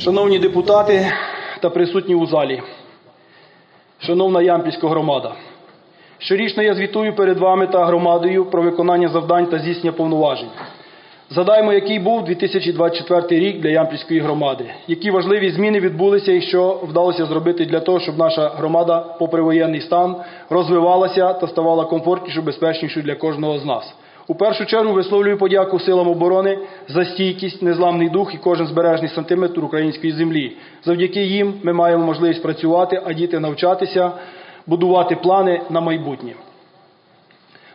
Шановні депутати та присутні у залі, шановна Ямпільська громада, щорічно я звітую перед вами та громадою про виконання завдань та здійснення повноважень. Згадаємо, який був 2024 рік для Ямпільської громади, які важливі зміни відбулися і що вдалося зробити для того, щоб наша громада, попри воєнний стан, розвивалася та ставала комфортнішою, безпечнішою для кожного з нас. У першу чергу висловлюю подяку силам оборони за стійкість, незламний дух і кожен збережний сантиметр української землі. Завдяки їм ми маємо можливість працювати, а діти навчатися, будувати плани на майбутнє.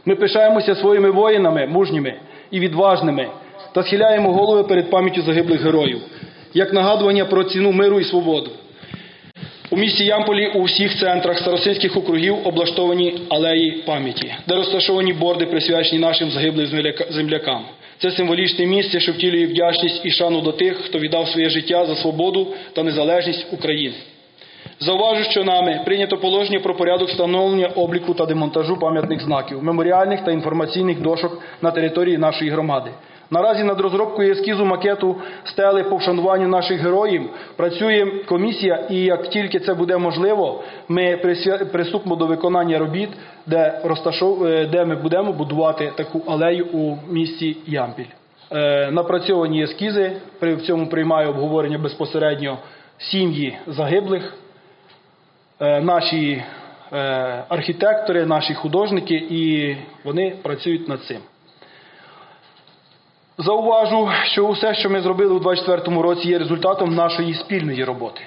Ми пишаємося своїми воїнами, мужніми і відважними, та схиляємо голови перед пам'яттю загиблих героїв, як нагадування про ціну миру і свободу. У місті Ямполі у всіх центрах старосинських округів облаштовані алеї пам'яті, де розташовані борди, присвячені нашим загиблим земляка- землякам. Це символічне місце, що втілює вдячність і шану до тих, хто віддав своє життя за свободу та незалежність України. Зауважу, що нами прийнято положення про порядок встановлення обліку та демонтажу пам'ятних знаків, меморіальних та інформаційних дошок на території нашої громади. Наразі над розробкою ескізу макету стели по вшануванню наших героїв працює комісія, і як тільки це буде можливо, ми приступимо до виконання робіт, де, розташов... е, де ми будемо будувати таку алею у місті Ямпіль. Е, Напрацьовані ескізи, при цьому приймає обговорення безпосередньо сім'ї загиблих, е, наші архітектори, наші художники, і вони працюють над цим. Зауважу, що усе, що ми зробили у 2024 році, є результатом нашої спільної роботи.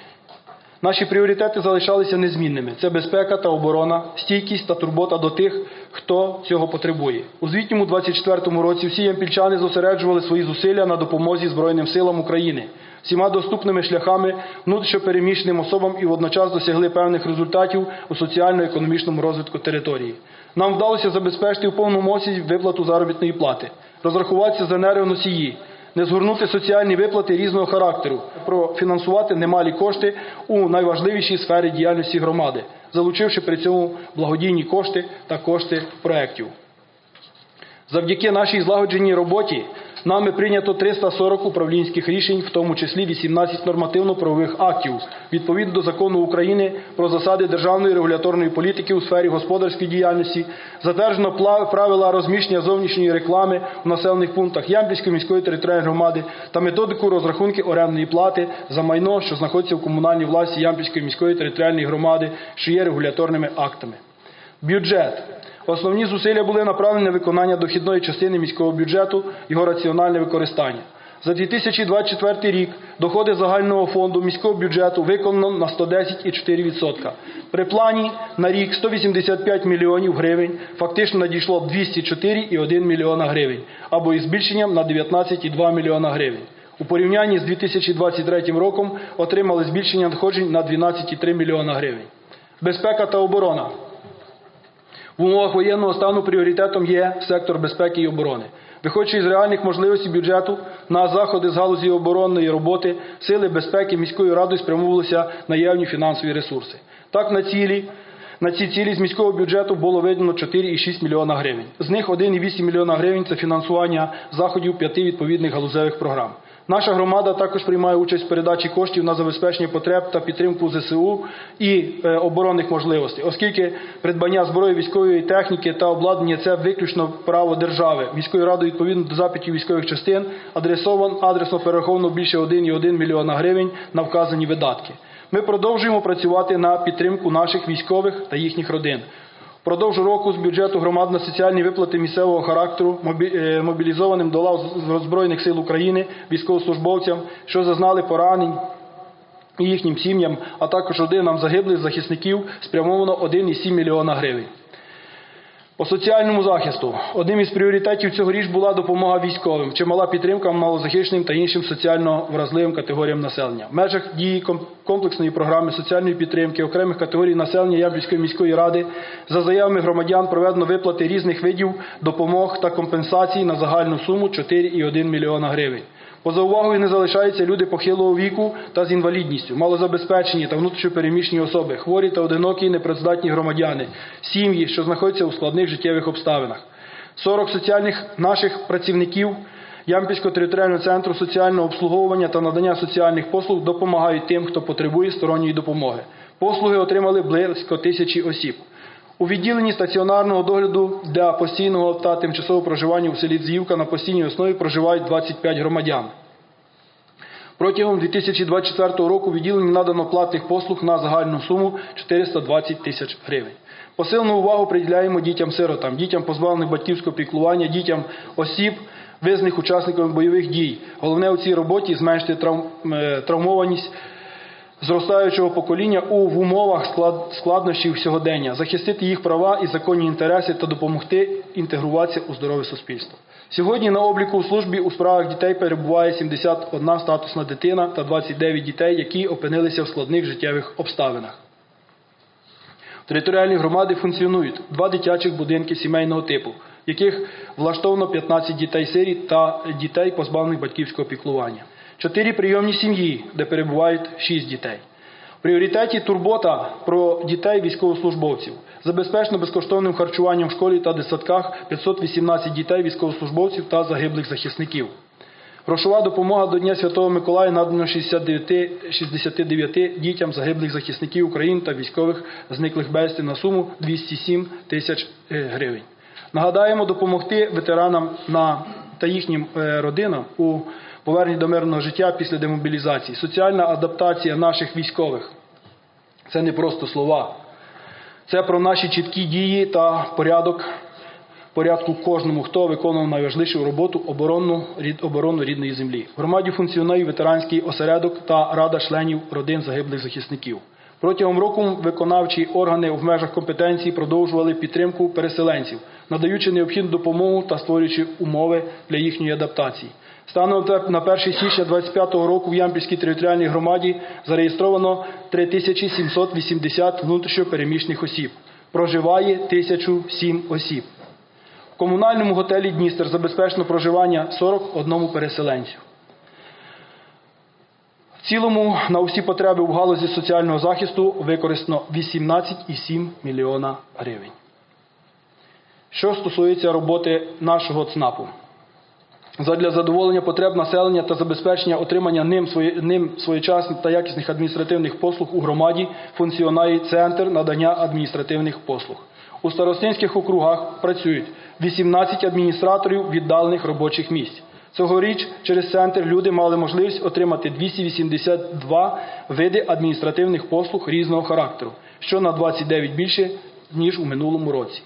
Наші пріоритети залишалися незмінними: це безпека та оборона, стійкість та турбота до тих, хто цього потребує. У звітньому 2024 році всі ямпільчани зосереджували свої зусилля на допомозі Збройним силам України всіма доступними шляхами внутрішньопереміщеним особам і водночас досягли певних результатів у соціально-економічному розвитку території. Нам вдалося забезпечити у повному обсязі виплату заробітної плати, розрахуватися за енергоносії, не згорнути соціальні виплати різного характеру, профінансувати немалі кошти у найважливішій сфері діяльності громади, залучивши при цьому благодійні кошти та кошти проєктів. Завдяки нашій злагодженій роботі нами прийнято 340 управлінських рішень, в тому числі 18 нормативно-правових актів, відповідно до закону України про засади державної регуляторної політики у сфері господарської діяльності, затверджено правила розміщення зовнішньої реклами в населених пунктах Ямпільської міської територіальної громади та методику розрахунки орендної плати за майно, що знаходиться в комунальній власті Ямпільської міської територіальної громади, що є регуляторними актами. Бюджет. Основні зусилля були направлені на виконання дохідної частини міського бюджету, його раціональне використання. За 2024 рік доходи загального фонду міського бюджету виконано на 110,4%. При плані на рік 185 мільйонів гривень, фактично надійшло 204,1 мільйона гривень, або із збільшенням на 19,2 мільйона гривень. У порівнянні з 2023 роком отримали збільшення надходжень на 12,3 мільйона гривень. Безпека та оборона. В умовах воєнного стану пріоритетом є сектор безпеки і оборони. Виходячи з реальних можливостей бюджету на заходи з галузі оборонної роботи, сили безпеки міською радою спрямовувалися наявні фінансові ресурси. Так, на цілі на ці цілі з міського бюджету було виділено 4,6 мільйона гривень. З них 1,8 мільйона гривень це фінансування заходів п'яти відповідних галузевих програм. Наша громада також приймає участь в передачі коштів на забезпечення потреб та підтримку ЗСУ і е, оборонних можливостей, оскільки придбання зброї військової техніки та обладнання це виключно право держави. Міською радою відповідно до запитів військових частин адресован адресно перераховано більше 1,1 мільйона гривень на вказані видатки. Ми продовжуємо працювати на підтримку наших військових та їхніх родин. Продовж року з бюджету громад на соціальні виплати місцевого характеру е, мобілізованим до лав Збройних сил України військовослужбовцям, що зазнали поранень і їхнім сім'ям, а також родинам загиблих захисників спрямовано 1,7 мільйона гривень. По соціальному захисту одним із пріоритетів цьогоріч була допомога військовим, чимала підтримка малозахищеним та іншим соціально вразливим категоріям населення. В межах дії комплексної програми соціальної підтримки окремих категорій населення Ямпільської міської ради за заявами громадян проведено виплати різних видів допомог та компенсацій на загальну суму 4,1 мільйона гривень. Поза увагою не залишаються люди похилого віку та з інвалідністю, малозабезпечені та внутрішньопереміщені особи, хворі та одинокі і громадяни, сім'ї, що знаходяться у складних життєвих обставинах. 40 соціальних наших працівників Ямпільського територіального центру соціального обслуговування та надання соціальних послуг допомагають тим, хто потребує сторонньої допомоги. Послуги отримали близько тисячі осіб. У відділенні стаціонарного догляду для постійного та тимчасового проживання у селі Дзівка на постійній основі проживають 25 громадян. Протягом 2024 року відділенню надано платних послуг на загальну суму 420 тисяч гривень. Посилену увагу приділяємо дітям-сиротам, дітям позбавлених батьківського піклування, дітям осіб, визнаних учасниками бойових дій. Головне у цій роботі зменшити е, травмованість зростаючого покоління у в умовах склад, складнощів сьогодення, захистити їх права і законні інтереси та допомогти інтегруватися у здорове суспільство. Сьогодні на обліку у службі у справах дітей перебуває 71 статусна дитина та 29 дітей, які опинилися в складних життєвих обставинах. Територіальні громади функціонують два дитячих будинки сімейного типу, в яких влаштовано 15 дітей-сиріт та дітей, позбавлених батьківського піклування, чотири прийомні сім'ї, де перебувають 6 дітей. В пріоритеті турбота про дітей військовослужбовців, забезпечено безкоштовним харчуванням в школі та дитсадках 518 дітей військовослужбовців та загиблих захисників. Грошова допомога до Дня Святого Миколая надано 69, 69 дітям загиблих захисників України та військових зниклих безвісти на суму 207 тисяч е, гривень. Нагадаємо, допомогти ветеранам на, та їхнім е, родинам у поверненні до мирного життя після демобілізації. Соціальна адаптація наших військових це не просто слова. Це про наші чіткі дії та порядок порядку кожному, хто виконував найважливішу роботу оборонну, оборону рідної землі. В громаді функціонує ветеранський осередок та рада членів родин загиблих захисників. Протягом року виконавчі органи в межах компетенції продовжували підтримку переселенців, надаючи необхідну допомогу та створюючи умови для їхньої адаптації. Станом на 1 січня 2025 року в Ямпільській територіальній громаді зареєстровано 3780 внутрішньопереміщених осіб. Проживає 1007 осіб. В комунальному готелі Дністер забезпечено проживання 41 переселенцю. В цілому на усі потреби в галузі соціального захисту використано 18,7 мільйона гривень. Що стосується роботи нашого ЦНАПу, задля задоволення потреб населення та забезпечення отримання ним, ним своєчасних та якісних адміністративних послуг у громаді функціонує Центр надання адміністративних послуг. У старостинських округах працюють 18 адміністраторів віддалених робочих місць. Цьогоріч через центр люди мали можливість отримати 282 види адміністративних послуг різного характеру, що на 29 більше, ніж у минулому році.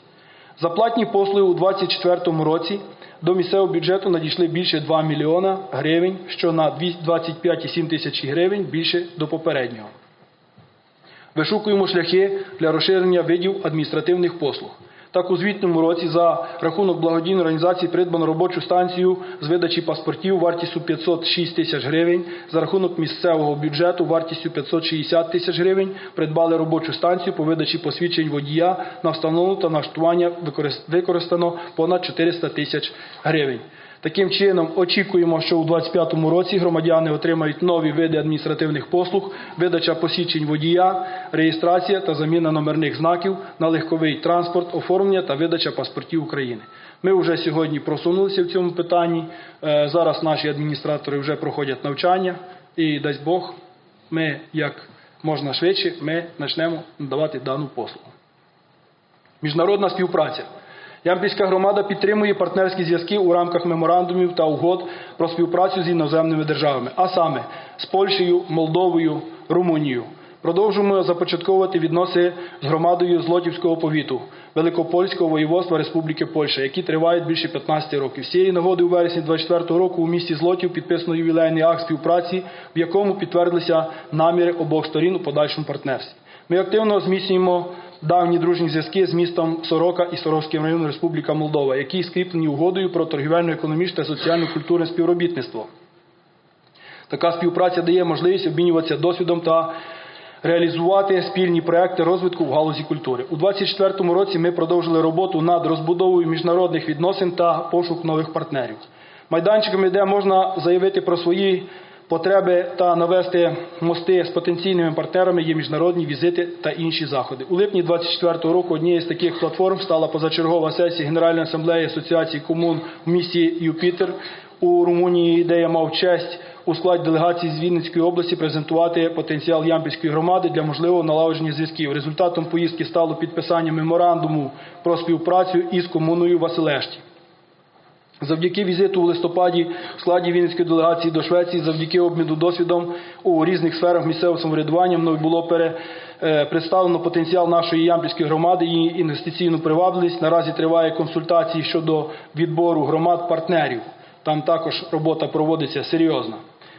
За платні послуги у 2024 році до місцевого бюджету надійшли більше 2 мільйона гривень, що на 25,7 тисячі гривень більше до попереднього. Вишукуємо шляхи для розширення видів адміністративних послуг. Так, у звітному році за рахунок благодійної організації придбано робочу станцію з видачі паспортів вартістю 506 тисяч гривень. За рахунок місцевого бюджету вартістю 560 тисяч гривень придбали робочу станцію по видачі посвідчень водія на встановлення та наштування використано понад 400 тисяч гривень. Таким чином, очікуємо, що у 2025 році громадяни отримають нові види адміністративних послуг, видача посвідчень водія, реєстрація та заміна номерних знаків на легковий транспорт, оформлення та видача паспортів України. Ми вже сьогодні просунулися в цьому питанні. Е, Зараз наші адміністратори вже проходять навчання, і дасть Бог, ми як можна швидше ми почнемо надавати дану послугу. Міжнародна співпраця. Ямпільська громада підтримує партнерські зв'язки у рамках меморандумів та угод про співпрацю з іноземними державами, а саме з Польщею, Молдовою, Румунією. Продовжуємо започатковувати відносини з громадою Злотівського повіту Великопольського воєводства Республіки Польща, які тривають більше 15 років. З цієї нагоди у вересні 24 року у місті Злотів підписано ювілейний акт співпраці, в якому підтвердилися наміри обох сторін у подальшому партнерстві. Ми активно зміцнюємо давні дружні зв'язки з містом Сорока і Сорокським районом Республіка Молдова, які скріплені угодою про торгівельно-економічне та соціально-культурне співробітництво. Така співпраця дає можливість обмінюватися досвідом та реалізувати спільні проекти розвитку в галузі культури. У 2024 році ми продовжили роботу над розбудовою міжнародних відносин та пошук нових партнерів. Майданчиками, де можна заявити про свої потреби та навести мости з потенційними партнерами, є міжнародні візити та інші заходи. У липні 2024 року однією з таких платформ стала позачергова сесія Генеральної асамблеї Асоціації комун в місті Юпітер у Румунії, де я мав честь у складі делегації з Вінницької області презентувати потенціал Ямпільської громади для можливого налагодження зв'язків. Результатом поїздки стало підписання меморандуму про співпрацю із комуною Василешті. Завдяки візиту у листопаді в складі Вінницької делегації до Швеції, завдяки обміну досвідом у різних сферах місцевого самоврядування мною було пере, е, представлено потенціал нашої ямпільської громади, її інвестиційну привабливість. Наразі триває консультації щодо відбору громад партнерів. Там також робота проводиться серйозна.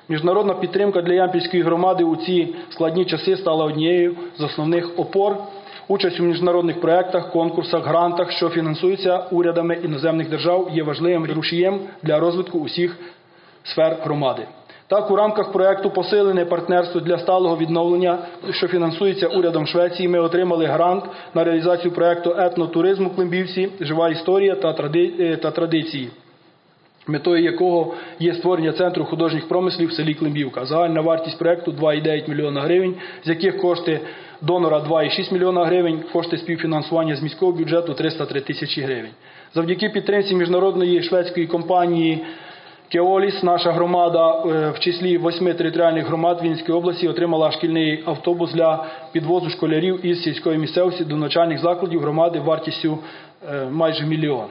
Міжнародна підтримка для Ямпільської громади у ці складні часи стала однією з основних опор. Участь у міжнародних проєктах, конкурсах, грантах, що фінансуються урядами іноземних держав, є важливим рушієм для розвитку усіх сфер громади. Так, у рамках проєкту Посилене партнерство для сталого відновлення, що фінансується урядом Швеції, ми отримали грант на реалізацію проєкту етнотуризму Климбівці, жива історія та е, та традиції метою якого є створення центру художніх промислів в селі Климбівка. Загальна вартість проекту 2,9 мільйона гривень, з яких кошти донора 2,6 мільйона гривень, кошти співфінансування з міського бюджету 303 тисячі гривень. Завдяки підтримці міжнародної шведської компанії Кеоліс, наша громада е, в числі восьми територіальних громад Вінницької області отримала шкільний автобус для підвозу школярів із сільської місцевості до навчальних закладів громади вартістю е, майже мільйон.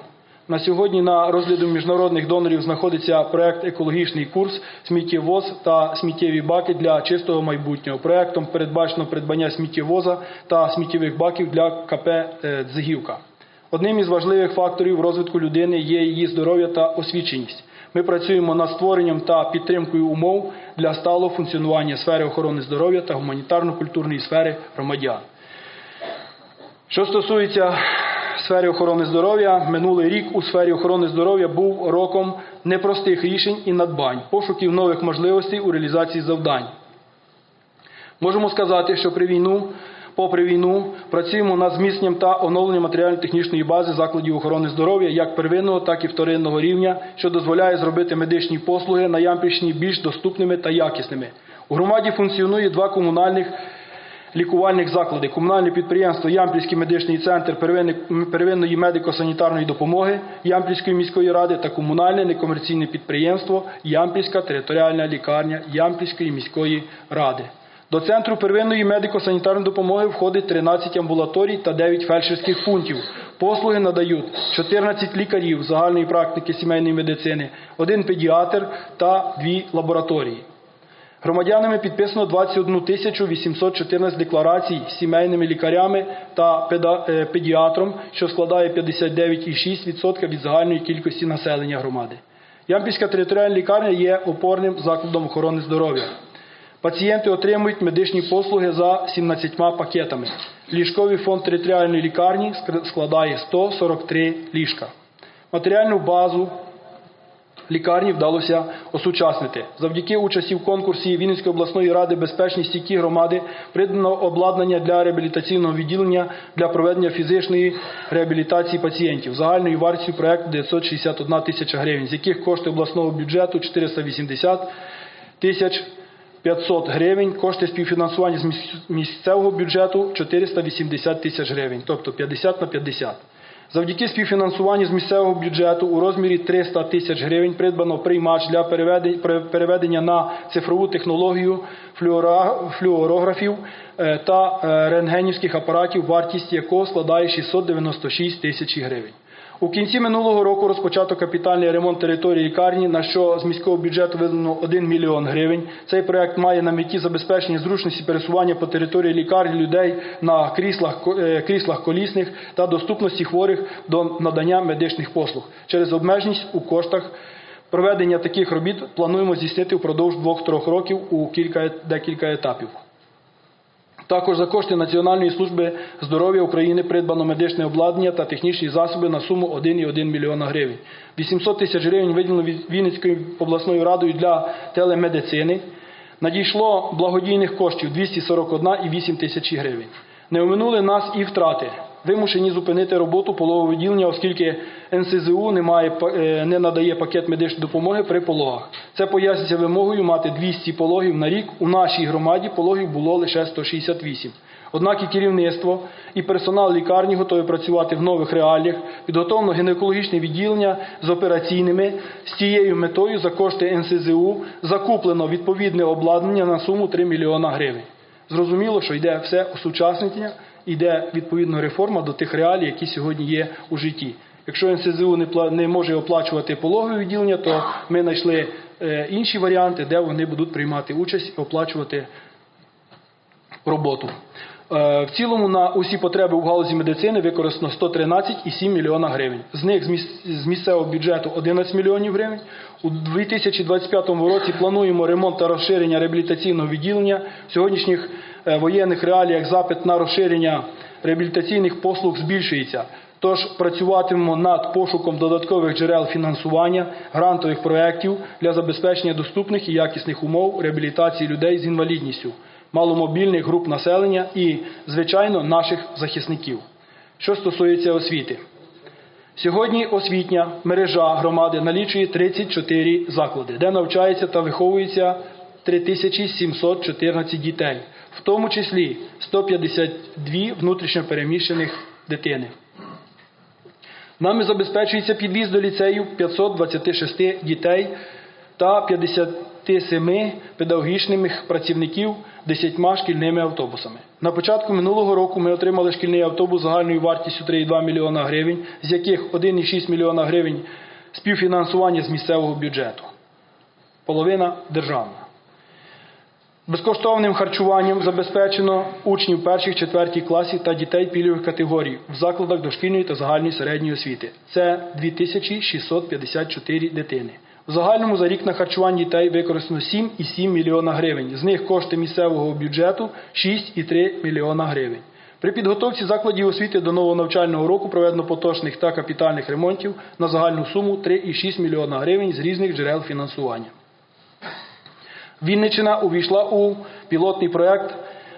На сьогодні на розгляду міжнародних донорів знаходиться проект Екологічний курс сміттєвоз та сміттєві баки для чистого майбутнього. Проектом передбачено придбання сміттєвоза та сміттєвих баків для КП е, Дзигівка. Одним із важливих факторів розвитку людини є її здоров'я та освіченість. Ми працюємо над створенням та підтримкою умов для сталого функціонування сфери охорони здоров'я та гуманітарно-культурної сфери громадян. Що стосується сфери охорони здоров'я, минулий рік у сфері охорони здоров'я був роком непростих рішень і надбань, пошуків нових можливостей у реалізації завдань. Можемо сказати, що при війну, попри війну, працюємо над зміцненням та оновленням матеріально-технічної бази закладів охорони здоров'я як первинного, так і вторинного рівня, що дозволяє зробити медичні послуги на Ямпільщині більш доступними та якісними. У громаді функціонує два комунальних лікувальних заклади. Комунальне підприємство Ямпільський медичний центр первинної медико-санітарної допомоги Ямпільської міської ради та комунальне некомерційне підприємство Ямпільська територіальна лікарня Ямпільської міської ради. До центру первинної медико-санітарної допомоги входить 13 амбулаторій та 9 фельдшерських пунктів. Послуги надають 14 лікарів загальної практики сімейної медицини, один педіатр та дві лабораторії. Громадянами підписано 21 тисячу 814 декларацій сімейними лікарями та е, педіатром, що складає 59,6% від загальної кількості населення громади. Ямпільська територіальна лікарня є опорним закладом охорони здоров'я. Пацієнти отримують медичні послуги за 17 пакетами. Ліжковий фонд територіальної лікарні складає 143 ліжка. Матеріальну базу лікарні вдалося осучаснити. Завдяки участі в конкурсі Вінницької обласної ради безпечні стійкі громади придбано обладнання для реабілітаційного відділення для проведення фізичної реабілітації пацієнтів. Загальною вартістю проекту 961 тисяча гривень, з яких кошти обласного бюджету 480 тисяч 500 гривень, кошти співфінансування з місцевого бюджету 480 тисяч гривень, тобто 50 на 50. Завдяки співфінансуванню з місцевого бюджету у розмірі 300 тисяч гривень придбано приймач для переведення на цифрову технологію флюорографів е, та е, рентгенівських апаратів, вартість якого складає 696 тисяч гривень. У кінці минулого року розпочато капітальний ремонт території лікарні, на що з міського бюджету видано 1 мільйон гривень. Цей проект має на меті забезпечення зручності пересування по території лікарні людей на кріслах, е, кріслах колісних та доступності хворих до надання медичних послуг. Через обмеженість у коштах проведення таких робіт плануємо здійснити впродовж двох-трьох років у кілька декілька етапів. Також за кошти Національної служби здоров'я України придбано медичне обладнання та технічні засоби на суму 1,1 мільйона гривень. 800 тисяч гривень виділено Вінницькою обласною радою для телемедицини. Надійшло благодійних коштів 241,8 тисячі гривень. Не оминули нас і втрати. Вимушені зупинити роботу пологового відділення, оскільки НСЗУ не, має, е, не надає пакет медичної допомоги при пологах. Це пояснюється вимогою мати 200 пологів на рік. У нашій громаді пологів було лише 168. Однак і керівництво, і персонал лікарні готові працювати в нових реаліях, підготовлено гінекологічне відділення з операційними. З цією метою за кошти НСЗУ закуплено відповідне обладнання на суму 3 мільйона гривень. Зрозуміло, що йде все осучаснення, йде відповідно реформа до тих реалій, які сьогодні є у житті. Якщо НСЗУ не, може оплачувати пологове відділення, то ми знайшли е, інші варіанти, де вони будуть приймати участь і оплачувати роботу. Е, В цілому на усі потреби у галузі медицини використано 113,7 мільйона гривень. З них з місцевого бюджету 11 мільйонів гривень. У 2025 році плануємо ремонт та розширення реабілітаційного відділення. Сьогоднішніх воєнних реаліях запит на розширення реабілітаційних послуг збільшується. Тож працюватимемо над пошуком додаткових джерел фінансування, грантових проєктів для забезпечення доступних і якісних умов реабілітації людей з інвалідністю, маломобільних груп населення і, звичайно, наших захисників. Що стосується освіти. Сьогодні освітня мережа громади налічує 34 заклади, де навчається та виховується 3714 дітей, в тому числі 152 внутрішньопереміщених дитини. Нами забезпечується підвіз до ліцею 526 дітей та 57 педагогічних працівників 10 шкільними автобусами. На початку минулого року ми отримали шкільний автобус загальною вартістю 3,2 мільйона гривень, з яких 1,6 мільйона гривень співфінансування з місцевого бюджету. Половина державна. Безкоштовним харчуванням забезпечено учнів перших четвертій класів та дітей пільгових категорій в закладах дошкільної та загальної середньої освіти. Це 2654 дитини. В загальному за рік на харчування дітей використано 7,7 мільйона гривень. З них кошти місцевого бюджету 6,3 мільйона гривень. При підготовці закладів освіти до нового навчального року проведено поточних та капітальних ремонтів на загальну суму 3,6 мільйона гривень з різних джерел фінансування. Вінниччина увійшла у пілотний проект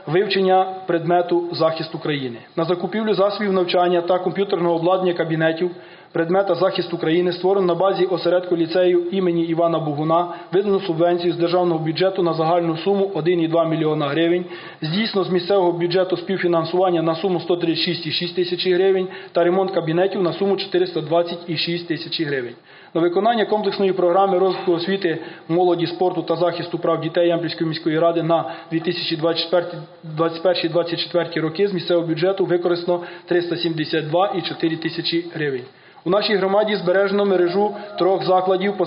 вивчення предмету захист України на закупівлю засобів навчання та комп'ютерного обладнання кабінетів предмета захист України створено на базі осередку ліцею імені Івана Бугуна, видано субвенцію з державного бюджету на загальну суму 1,2 мільйона гривень, здійснено з місцевого бюджету співфінансування на суму 136,6 тисяч гривень та ремонт кабінетів на суму 420,6 тисяч гривень. На виконання комплексної програми розвитку освіти, молоді, спорту та захисту прав дітей Ямпільської міської ради на 2021-2024 роки з місцевого бюджету використано 372,4 тисячі гривень. У нашій громаді збережено мережу трьох закладів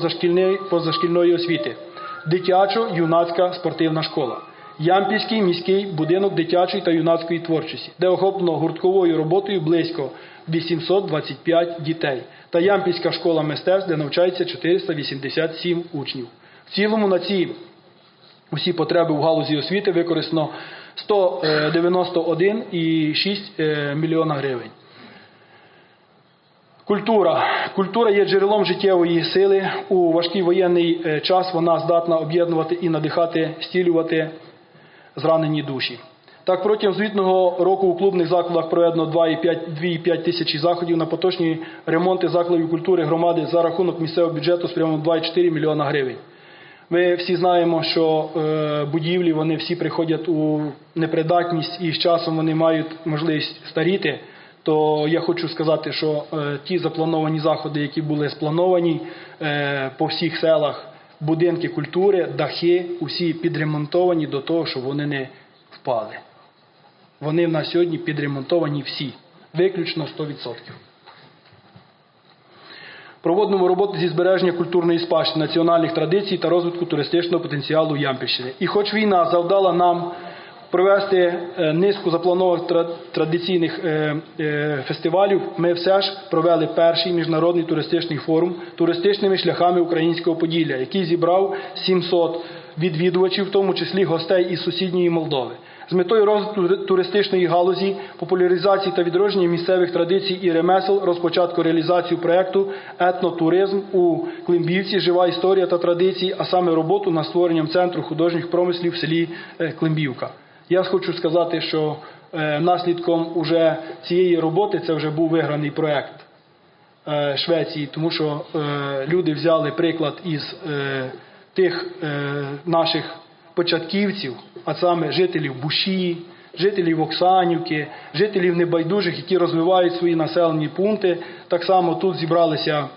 позашкільної, освіти: дитячо-юнацька спортивна школа. Ямпільський міський будинок дитячої та юнацької творчості, де охоплено гуртковою роботою близько 825 дітей, та Ямпільська школа мистецтв, де навчається 487 учнів. В цілому на ці усі потреби в галузі освіти використано 191,6 е, мільйона гривень. Культура. Культура є джерелом життєвої сили. У важкий воєнний е, час вона здатна об'єднувати і надихати, стілювати зранені душі. Так, протягом звітного року у клубних закладах проведено 2,5 2,5 тисячі заходів на поточні ремонти закладів культури громади за рахунок місцевого бюджету спрямовано 2,4 мільйона гривень. Ми всі знаємо, що е, будівлі вони всі приходять у непридатність і з часом вони мають можливість старіти. То я хочу сказати, що е, ті заплановані заходи, які були сплановані е, по всіх селах, будинки культури, дахи, усі підремонтовані до того, щоб вони не впали. Вони в нас сьогодні підремонтовані всі, виключно 100%. Проводимо роботу зі збереження культурної спадщини, національних традицій та розвитку туристичного потенціалу Ямпільщини. І хоч війна завдала нам провести е, низку запланованих традиційних е, е, фестивалів, ми все ж провели перший міжнародний туристичний форум туристичними шляхами українського Поділля, який зібрав 700 відвідувачів, в тому числі гостей із сусідньої Молдови. З метою розвитку туристичної галузі, популяризації та відродження місцевих традицій і ремесел розпочатку реалізацію проекту Етнотуризм у Климбівці, жива історія та традиції, а саме роботу над створенням центру художніх промислів в селі Климбівка. Я хочу сказати, що е, наслідком уже цієї роботи це вже був виграний проект е, Швеції, тому що е, люди взяли приклад із тих наших початківців, а саме жителів Бушії, жителів Оксанівки, жителів небайдужих, які розвивають свої населені пункти. Так само тут зібралися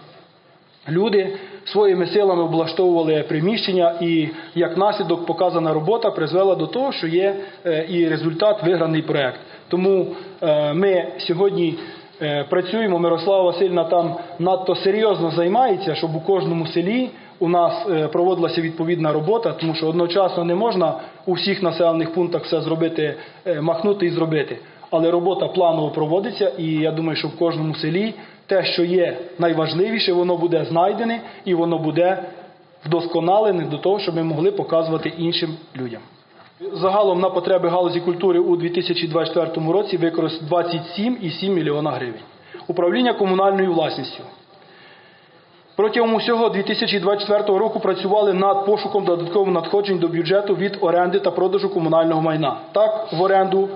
люди своїми силами облаштовували приміщення, і як наслідок показана робота призвела до того, що є е, і результат виграний проект. Тому е, ми сьогодні е, працюємо. Мирослава Васильівна там надто серйозно займається, щоб у кожному селі у нас проводилася відповідна робота, тому що одночасно не можна у всіх населених пунктах все зробити, махнути і зробити. Але робота планово проводиться, і я думаю, що в кожному селі те, що є найважливіше, воно буде знайдене і воно буде вдосконалене до того, щоб ми могли показувати іншим людям. Загалом на потреби галузі культури у 2024 році використано 27,7 мільйона гривень. Управління комунальною власністю. Протягом усього 2024 року працювали над пошуком додаткових надходжень до бюджету від оренди та продажу комунального майна. Так, в оренду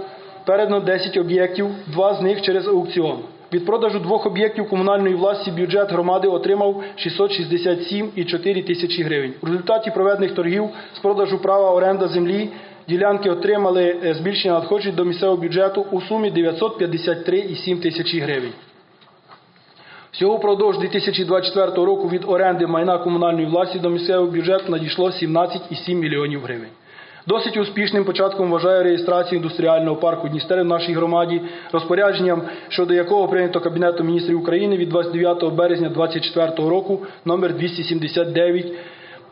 передано 10 об'єктів, два з них через аукціон. Від продажу двох об'єктів комунальної власті бюджет громади отримав 667,4 тисячі гривень. У результаті проведених торгів з продажу права оренда землі ділянки отримали е, збільшення надходжень до місцевого бюджету у сумі 953,7 тисячі гривень. Всього впродовж 2024 року від оренди майна комунальної власті до місцевого бюджету надійшло 17,7 мільйонів гривень. Досить успішним початком вважає реєстрацію індустріального парку Дністер в нашій громаді, розпорядженням, щодо якого прийнято Кабінетом міністрів України від 29 березня 2024 року номер 279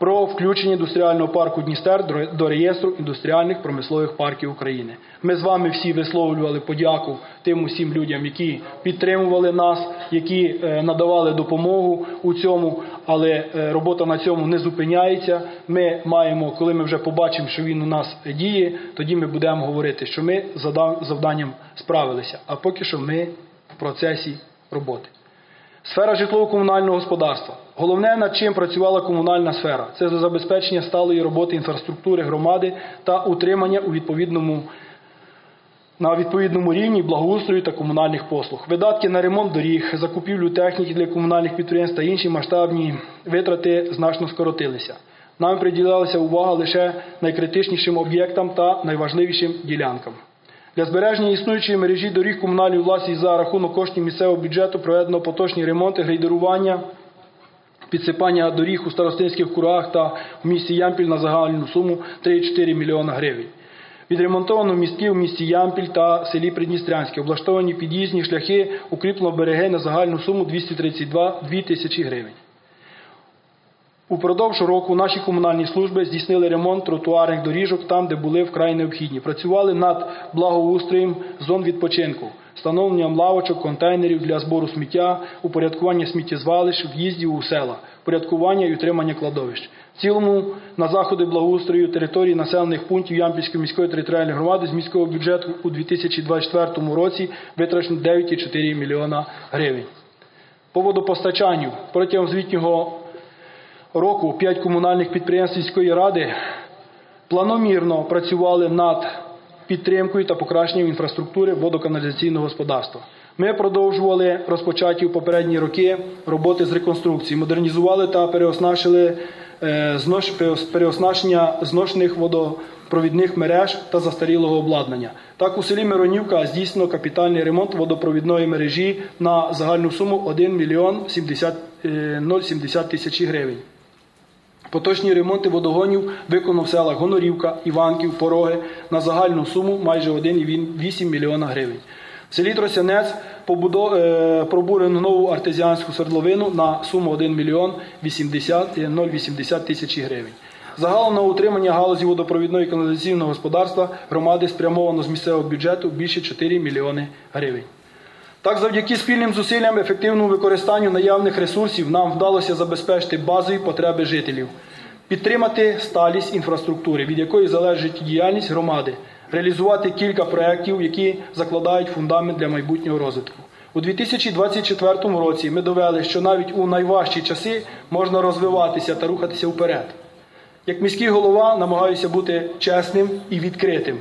про включення індустріального парку Дністер до- реєстру індустріальних промислових парків України. Ми з вами всі висловлювали подяку тим усім людям, які підтримували нас, які е, надавали допомогу у цьому, але е, робота на цьому не зупиняється. Ми маємо, коли ми вже побачимо, що він у нас діє, тоді ми будемо говорити, що ми з завданням справилися. А поки що ми в процесі роботи. Сфера житлово-комунального господарства. Головне, над чим працювала комунальна сфера, це забезпечення сталої роботи інфраструктури громади та утримання у відповідному на відповідному рівні благоустрою та комунальних послуг. Видатки на ремонт доріг, закупівлю техніки для комунальних підприємств та інші масштабні витрати значно скоротилися. Нам приділялася увага лише найкритичнішим об'єктам та найважливішим ділянкам. Для збереження існуючої мережі доріг комунальної власності за рахунок коштів місцевого бюджету проведено поточні ремонти, грейдерування, підсипання доріг у старостинських курах та в місті Ямпіль на загальну суму 3,4 мільйона гривень. Відремонтовано містки в місті Ямпіль та селі Придністрянське, облаштовані під'їзні шляхи, укріплено береги на загальну суму 232 2 тисячі гривень. Упродовж року наші комунальні служби здійснили ремонт тротуарних доріжок там, де були вкрай необхідні. Працювали над благоустроєм зон відпочинку, встановленням лавочок, контейнерів для збору сміття, упорядкування сміттєзвалищ, в'їздів у села, порядкування і утримання кладовищ. В цілому на заходи благоустрою території населених пунктів Ямпільської міської територіальної громади з міського бюджету у 2024 році витрачено 9,4 мільйона гривень. По водопостачанню протягом звітнього року п'ять комунальних підприємств сільської ради планомірно працювали над підтримкою та покращенням інфраструктури водоканалізаційного господарства. Ми продовжували розпочаті у попередні роки роботи з реконструкції, модернізували та переоснащили е, переоснащення зношених водопровідних мереж та застарілого обладнання. Так, у селі Миронівка здійснено капітальний ремонт водопровідної мережі на загальну суму 1 мільйон 70, е, 070 тисячі гривень. Поточні ремонти водогонів виконав в селах Гонорівка, Іванків, Пороги на загальну суму майже 1,8 мільйона гривень. В селі Тросянець е, пробурено нову артезіанську свердловину на суму 1 мільйон 80, е, 080 тисячі гривень. Загалом на утримання галузі водопровідної каналізаційного господарства громади спрямовано з місцевого бюджету більше 4 мільйони гривень. Так, завдяки спільним зусиллям, ефективному використанню наявних ресурсів нам вдалося забезпечити базові потреби жителів, підтримати сталість інфраструктури, від якої залежить діяльність громади, реалізувати кілька проєктів, які закладають фундамент для майбутнього розвитку. У 2024 році ми довели, що навіть у найважчі часи можна розвиватися та рухатися вперед. Як міський голова намагаюся бути чесним і відкритим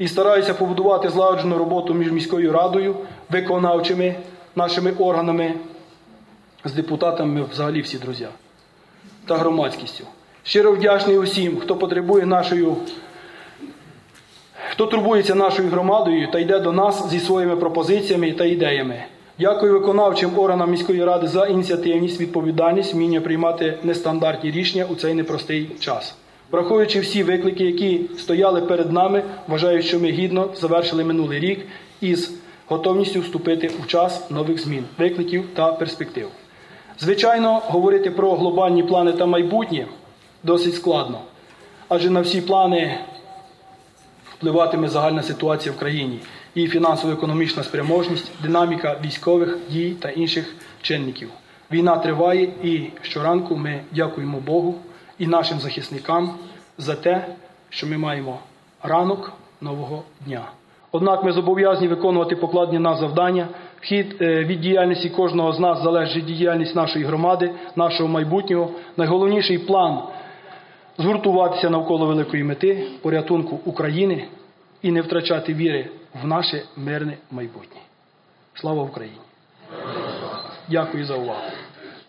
і стараюся побудувати злагоджену роботу між міською радою, виконавчими нашими органами, з депутатами взагалі всі друзі та громадськістю. Щиро вдячний усім, хто потребує нашою, хто турбується нашою громадою та йде до нас зі своїми пропозиціями та ідеями. Дякую виконавчим органам міської ради за ініціативність, відповідальність, вміння приймати нестандартні рішення у цей непростий час. Враховуючи всі виклики, які стояли перед нами, вважаю, що ми гідно завершили минулий рік із готовністю вступити у час нових змін, викликів та перспектив. Звичайно, говорити про глобальні плани та майбутнє досить складно, адже на всі плани впливатиме загальна ситуація в країні, її фінансово-економічна спроможність, динаміка військових дій та інших чинників. Війна триває, і щоранку ми дякуємо Богу і нашим захисникам за те, що ми маємо ранок нового дня. Однак ми зобов'язані виконувати покладені на завдання. Вхід е, від діяльності кожного з нас залежить діяльність нашої громади, нашого майбутнього. Найголовніший план згуртуватися навколо великої мети порятунку України і не втрачати віри в наше мирне майбутнє. Слава Україні! Дякую за увагу.